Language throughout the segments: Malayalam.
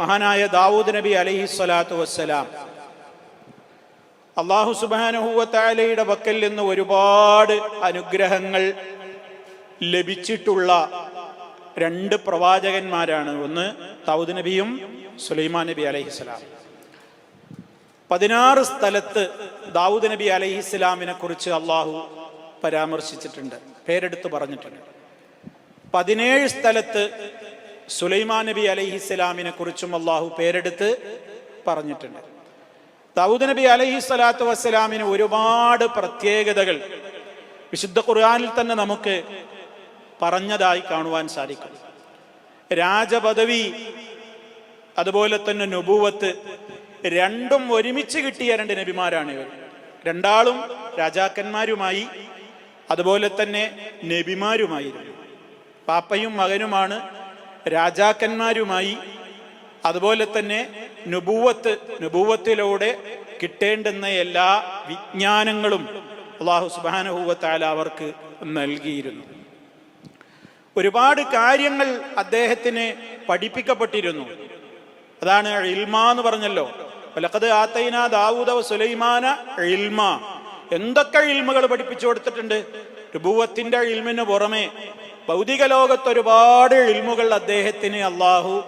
മഹാനായ ദാവൂദ് നബി അലഹി സ്വലാത്തു വസ്സലാം. അള്ളാഹു സുബാനുഹൂവത്താലയുടെ പക്കൽ നിന്ന് ഒരുപാട് അനുഗ്രഹങ്ങൾ ലഭിച്ചിട്ടുള്ള രണ്ട് പ്രവാചകന്മാരാണ്. ഒന്ന് ദാവൂദ് നബിയും സുലൈമാൻ നബി അലൈഹിസ്സലാം പതിനാറ് സ്ഥലത്ത് ദാവൂദ് നബി അലൈഹിസ്സലാമിനെ കുറിച്ച് അള്ളാഹു പരാമർശിച്ചിട്ടുണ്ട്. പേരെടുത്ത് പറഞ്ഞിട്ടുണ്ട്. പതിനേഴ് സ്ഥലത്ത് സുലൈമാൻ നബി അലൈഹിസ്സലാമിനെ കുറിച്ചും അള്ളാഹു പേരെടുത്ത് പറഞ്ഞിട്ടുണ്ട്. ദൗദ് നബി അലൈഹി സ്വലാത്തു വസ്സലാമിന് ഒരുപാട് പ്രത്യേകതകൾ വിശുദ്ധ ഖുർആാനിൽ തന്നെ നമുക്ക് പറഞ്ഞതായി കാണുവാൻ സാധിക്കും. രാജപദവി അതുപോലെ തന്നെ നുപൂവത്ത് രണ്ടും ഒരുമിച്ച് കിട്ടിയ രണ്ട് നബിമാരാണ് ഇവർ. രണ്ടാളും രാജാക്കന്മാരുമായി അതുപോലെ തന്നെ നബിമാരുമായിരുന്നു. പാപ്പയും മകനുമാണ് രാജാക്കന്മാരുമായി അതുപോലെ തന്നെ നുപൂവത്ത് നുപൂവത്തിലൂടെ കിട്ടേണ്ടുന്ന എല്ലാ വിജ്ഞാനങ്ങളും അള്ളാഹു സുബാനഹൂവത്താൽ അവർക്ക് നൽകിയിരുന്നു. ഒരുപാട് കാര്യങ്ങൾ അദ്ദേഹത്തിന് പഠിപ്പിക്കപ്പെട്ടിരുന്നു. അതാണ് ഇൽമ എന്ന് പറഞ്ഞല്ലോ. വലക്കത് ആത്തൈന ദാവൂദ സുലൈമാന ഇൽമ. എന്തൊക്കെ ഇൽമകൾ പഠിപ്പിച്ചു കൊടുത്തിട്ടുണ്ട്? രുബൂവത്തിന്റെ ഇൽമിന് പുറമെ ഭൗതിക ലോകത്ത് ഒരുപാട് ഇൽമുകൾ അദ്ദേഹത്തിന് അള്ളാഹു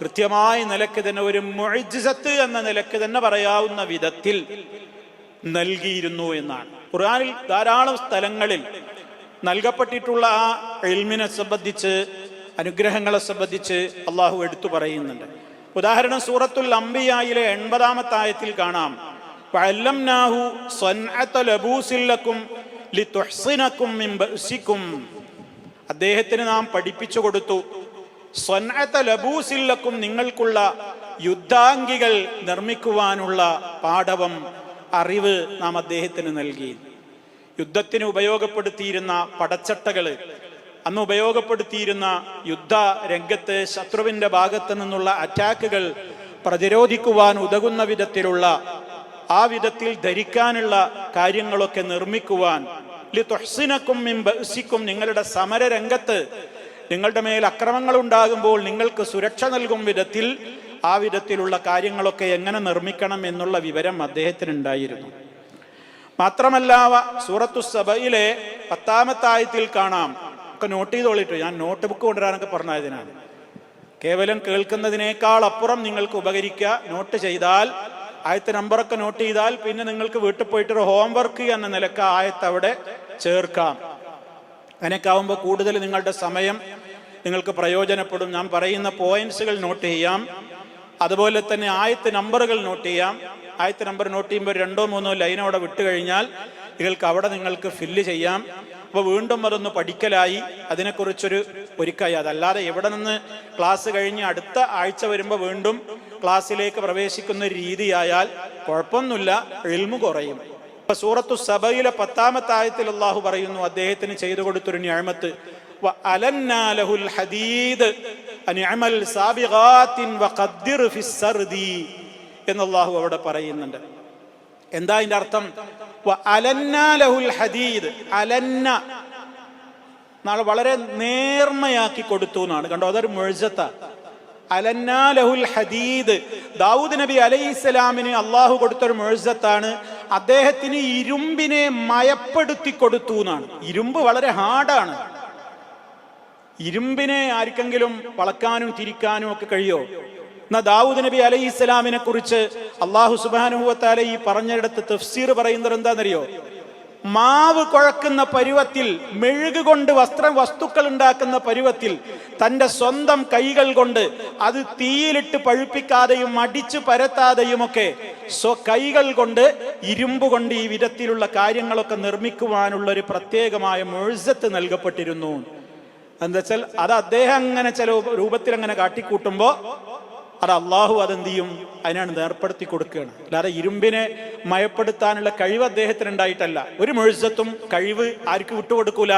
കൃത്യമായ നിലയ്ക്ക് തന്നെ ഒരു മൊഴിജത്ത് എന്ന നിലയ്ക്ക് തന്നെ പറയാവുന്ന വിധത്തിൽ നൽകിയിരുന്നു എന്നാണ്. ഖുർആനിൽ ധാരാളം സ്ഥലങ്ങളിൽ നൽകപ്പെട്ടിട്ടുള്ള ആ എൽമിനെ സംബന്ധിച്ച് അനുഗ്രഹങ്ങളെ സംബന്ധിച്ച് അള്ളാഹു എടുത്തു പറയുന്നുണ്ട്. ഉദാഹരണം സൂറത്തുൽ അംബിയായിലെ എൺപതാമത്തെ ആയത്തിൽ കാണാം. മിൻ ബഅസിക്കും. അദ്ദേഹത്തിന് നാം പഠിപ്പിച്ചു കൊടുത്തു. സ്വൻഅത ലബൂസില്ലക്കും നിങ്ങൾക്കുള്ള യുദ്ധാംഗികൾ നിർമ്മിക്കുവാനുള്ള പാഠവം അറിവ് നാം അദ്ദേഹത്തിന് നൽകി. യുദ്ധത്തിന് ഉപയോഗപ്പെടുത്തിയിരുന്ന പടച്ചട്ടകൾ അന്ന് ഉപയോഗപ്പെടുത്തിയിരുന്ന യുദ്ധ രംഗത്ത് ശത്രുവിന്റെ ഭാഗത്ത് നിന്നുള്ള അറ്റാക്കുകൾ പ്രതിരോധിക്കുവാൻ ഉതകുന്ന വിധത്തിലുള്ള ആ വിധത്തിൽ ധരിക്കാനുള്ള കാര്യങ്ങളൊക്കെ നിർമ്മിക്കുവാൻ ലിതുഹ്സിനക്കും നിങ്ങളുടെ സമരരംഗത്ത് നിങ്ങളുടെ മേൽ അക്രമങ്ങൾ ഉണ്ടാകുമ്പോൾ നിങ്ങൾക്ക് സുരക്ഷ നൽകും വിധത്തിൽ ആ വിധത്തിലുള്ള കാര്യങ്ങളൊക്കെ എങ്ങനെ നിർമ്മിക്കണം എന്നുള്ള വിവരം അദ്ദേഹത്തിന് ഉണ്ടായിരുന്നു മാത്രമല്ല സൂറത്തു സഭയിലെ പത്താമത്തെ ആയത്തിൽ കാണാം. ഒക്കെ നോട്ട് ചെയ്തോളിട്ടു. ഞാൻ നോട്ട് ബുക്ക് കൊണ്ടുവരാനൊക്കെ പറഞ്ഞതിനാണ് കേവലം കേൾക്കുന്നതിനേക്കാൾ അപ്പുറം നിങ്ങൾക്ക് ഉപകരിക്കുക. നോട്ട് ചെയ്താൽ ആയത്തെ നമ്പറൊക്കെ നോട്ട് ചെയ്താൽ പിന്നെ നിങ്ങൾക്ക് വീട്ടിൽ പോയിട്ട് ഒരു ഹോംവർക്ക് എന്ന നിലയ്ക്ക് ആയത്ത് അവിടെ ചേർക്കാം. അങ്ങനെയൊക്കെ ആവുമ്പോൾ കൂടുതൽ നിങ്ങളുടെ സമയം നിങ്ങൾക്ക് പ്രയോജനപ്പെടും. ഞാൻ പറയുന്ന പോയിന്റ്സുകൾ നോട്ട് ചെയ്യാം. അതുപോലെ തന്നെ ആയത്ത് നമ്പറുകൾ നോട്ട് ചെയ്യാം. ആയത്ത് നമ്പർ നോട്ട് ചെയ്യുമ്പോൾ രണ്ടോ മൂന്നോ ലൈൻ അവിടെ വിട്ടു കഴിഞ്ഞാൽ നിങ്ങൾക്ക് അവിടെ നിങ്ങൾക്ക് ഫില്ല് ചെയ്യാം. അപ്പോൾ വീണ്ടും അതൊന്ന് പഠിക്കലായി. അതിനെക്കുറിച്ചൊരു ഒരുക്കായി. അതല്ലാതെ എവിടെ നിന്ന് ക്ലാസ് കഴിഞ്ഞ് അടുത്ത ആഴ്ച വരുമ്പോൾ വീണ്ടും ക്ലാസ്സിലേക്ക് പ്രവേശിക്കുന്ന രീതിയായാൽ കുഴപ്പമൊന്നുമില്ല. എൽമു കുറയും. ഇപ്പൊ സൂറത്തു സബയിലെ പത്താമത്തെ ആയത്തിൽ അള്ളാഹു പറയുന്നു അദ്ദേഹത്തിന് ചെയ്തു കൊടുത്തൊരു ഞാമത്ത് അലന്നാലഹുൽ ഹദീദ് അനിഅമൽ സാബിഗാത്തിൻ വഖദ്ദിർ ഫിസ്സർദി എന്ന് അള്ളാഹു അവിടെ പറയുന്നുണ്ട്. എന്താ അതിന്റെ അർത്ഥം? ഹദീദ് അലന്ന നാളെ വളരെ നേർമയാക്കി കൊടുത്തു എന്നാണ്. കണ്ടോ അതൊരു മുഴുജത്ത അലന്നാലഹുൽ ഹദീദ് ദാവൂദ് നബി അലൈഹിസ്സലാമിന് അള്ളാഹു കൊടുത്തൊരു മുഴുസത്താണ്. അദ്ദേഹത്തിന് ഇരുമ്പിനെ മയപ്പെടുത്തി കൊടുത്തു എന്നാണ്. ഇരുമ്പ് വളരെ ഹാർഡാണ്. ഇരുമ്പിനെ ആർക്കെങ്കിലും വളക്കാനും തിരിക്കാനും ഒക്കെ കഴിയോ? എന്നാ ദാവൂദ് നബി അലൈഹി ഇസ്ലാമിനെ കുറിച്ച് അള്ളാഹു സുബാനുഭവത്താല ഈ പറഞ്ഞിടത്ത് തഫ്സീർ പറയുന്നത് എന്താണെന്നറിയോ മാവ് കുഴക്കുന്ന പരുവത്തിൽ മെഴുക് കൊണ്ട് വസ്ത്ര വസ്തുക്കൾ ഉണ്ടാക്കുന്ന പരുവത്തിൽ തന്റെ സ്വന്തം കൈകൾ കൊണ്ട് അത് തീയിലിട്ട് പഴുപ്പിക്കാതെയും അടിച്ചു പരത്താതെയുമൊക്കെ സ്വ കൈകൾ കൊണ്ട് ഇരുമ്പ് കൊണ്ട് ഈ വിധത്തിലുള്ള കാര്യങ്ങളൊക്കെ നിർമ്മിക്കുവാനുള്ള ഒരു പ്രത്യേകമായ മുഴുസത്ത് നൽകപ്പെട്ടിരുന്നു. എന്താ വെച്ചാൽ അത് അദ്ദേഹം അങ്ങനെ ചില രൂപത്തിൽ അങ്ങനെ കാട്ടിക്കൂട്ടുമ്പോ അത് അള്ളാഹു അതെന്ത് ചെയ്യും അതിനാണ് ഏർപ്പെടുത്തി കൊടുക്കുകയാണ്. അല്ലാതെ ഇരുമ്പിനെ മയപ്പെടുത്താനുള്ള കഴിവ് അദ്ദേഹത്തിന് ഉണ്ടായിട്ടല്ല. ഒരു മുഴുസത്തും കഴിവ് ആർക്ക് വിട്ടുകൊടുക്കൂല?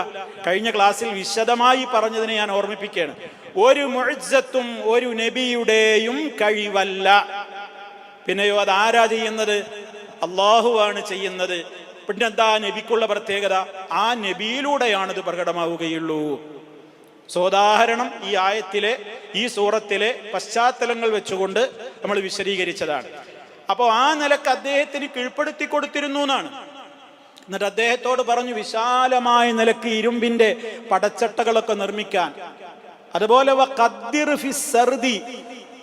കഴിഞ്ഞ ക്ലാസ്സിൽ വിശദമായി പറഞ്ഞതിനെ ഞാൻ ഓർമ്മിപ്പിക്കുകയാണ്. ഒരു മുഴുസത്തും ഒരു നബിയുടെയും കഴിവല്ല. പിന്നെയോ അത് ആരാ ചെയ്യുന്നത്? അള്ളാഹുവാണ് ചെയ്യുന്നത്. പിന്നെ പിന്നെന്താ നബിക്കുള്ള പ്രത്യേകത? ആ നബിയിലൂടെയാണത് പ്രകടമാവുകയുള്ളൂ. സോദാഹരണം ഈ ആയത്തിലെ ഈ സൂറത്തിലെ പശ്ചാത്തലങ്ങൾ വെച്ചുകൊണ്ട് നമ്മൾ വിശദീകരിച്ചതാണ്. അപ്പോൾ ആ നിലയ്ക്ക് അദ്ദേഹത്തിന് കീഴ്പ്പെടുത്തി കൊടുത്തിരുന്നു എന്നാണ്. എന്നിട്ട് അദ്ദേഹത്തോട് പറഞ്ഞു വിശാലമായ നിലയ്ക്ക് ഇരുമ്പിന്റെ പടച്ചട്ടകളൊക്കെ നിർമ്മിക്കാൻ. അതുപോലെ.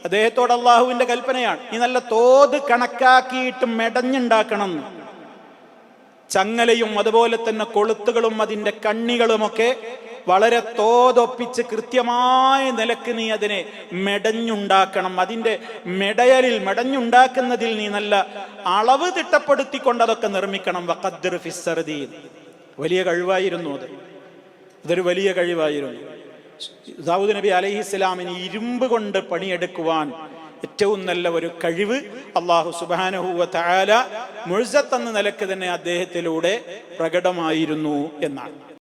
അദ്ദേഹത്തോട് അള്ളാഹുവിന്റെ കൽപ്പനയാണ് ഈ നല്ല തോത് കണക്കാക്കിയിട്ട് മെടഞ്ഞുണ്ടാക്കണം. ചങ്ങലയും അതുപോലെ തന്നെ കൊളുത്തുകളും അതിന്റെ കണ്ണികളുമൊക്കെ വളരെ തോതൊപ്പിച്ച് കൃത്യമായ നിലയ്ക്ക് നീ അതിനെ മെടഞ്ഞുണ്ടാക്കണം. അതിന്റെ മെടയലിൽ മെടഞ്ഞുണ്ടാക്കുന്നതിൽ നീ നല്ല അളവ് തിട്ടപ്പെടുത്തിക്കൊണ്ട് അതൊക്കെ നിർമ്മിക്കണം. വഖദ്ദിർ ഫിസ്സർദി വലിയ കഴിവായിരുന്നു അത്. അതൊരു വലിയ കഴിവായിരുന്നു. ദാവൂദ് നബി അലൈഹി ഇസ്ലാമിന് ഇരുമ്പ് കൊണ്ട് പണിയെടുക്കുവാൻ ഏറ്റവും നല്ല ഒരു കഴിവ് അള്ളാഹു സുബാനഹുവ താല മുഴുസത്തെന്ന നിലയ്ക്ക് തന്നെ അദ്ദേഹത്തിലൂടെ പ്രകടമായിരുന്നു എന്നാണ്.